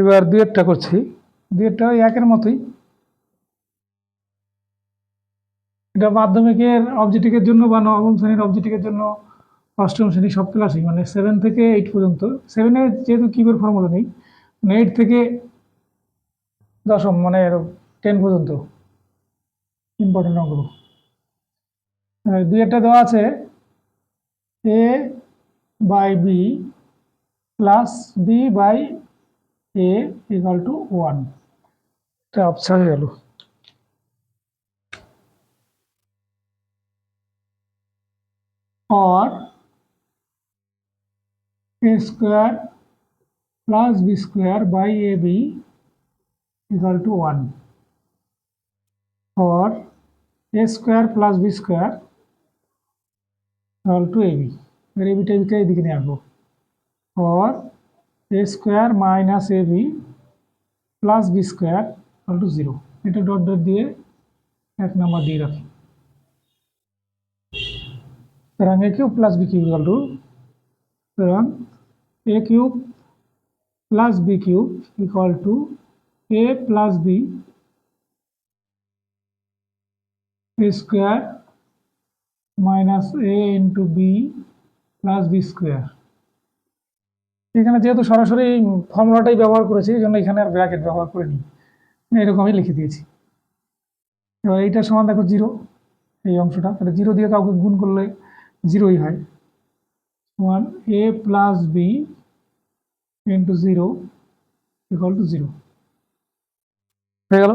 এবার দুয়েরটা করছি। দুয়েরটা ওই একের মতোই। এটা মাধ্যমিকের অবজেক্টিভের জন্য বা নবম শ্রেণির অবজেক্টিভের জন্য অষ্টম শ্রেণি সব ক্লাসই মানে সেভেন থেকে এইট পর্যন্ত। সেভেনে যেহেতু কিবোর্ড ফর্মুলা নেই মানে এইট থেকে দশম মানে টেন পর্যন্ত ইম্পর্টেন্ট অঙ্কগুলো। দুই একটা দেওয়া আছে A by B plus B by A equal to one এটা আবছা হয়ে গেল or a square plus b square by ab equal to 1 or a square plus b square equal to ab এর এবি টেবিকে এদিকে নিয়ে আসবো or a square minus ab plus b square equal to 0 এটা dot dot দিয়ে এক number দিয়ে রাখি সুতরাং A cube plus B cube equal to সুতরাং A cube plus B cube equal to A plus B A square minus A into B plus B square এখানে যেহেতু সরাসরি ফর্মুলাটাই ব্যবহার করেছি, এই জন্য এখানে আর ব্র্যাকেট ব্যবহার করিনি। এরকমই লিখে দিয়েছি। এবার এইটার সমান দেখো জিরো, এই অংশটা। তাহলে জিরো দিয়ে কাউকে গুণ করলে জিরোই হয়। One A plus B into zero equal to zero. হয়ে গেল?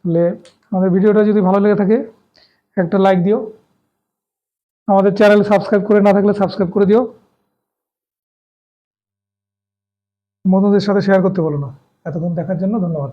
তাহলে আমাদের ভিডিওটা যদি ভালো লেগে থাকে, একটা লাইক দিও। আমাদের চ্যানেল সাবস্ক্রাইব করে না থাকলে সাবস্ক্রাইব করে দিও। বন্ধুদের সাথে শেয়ার করতে বলো না। এতক্ষণ দেখার জন্য ধন্যবাদ।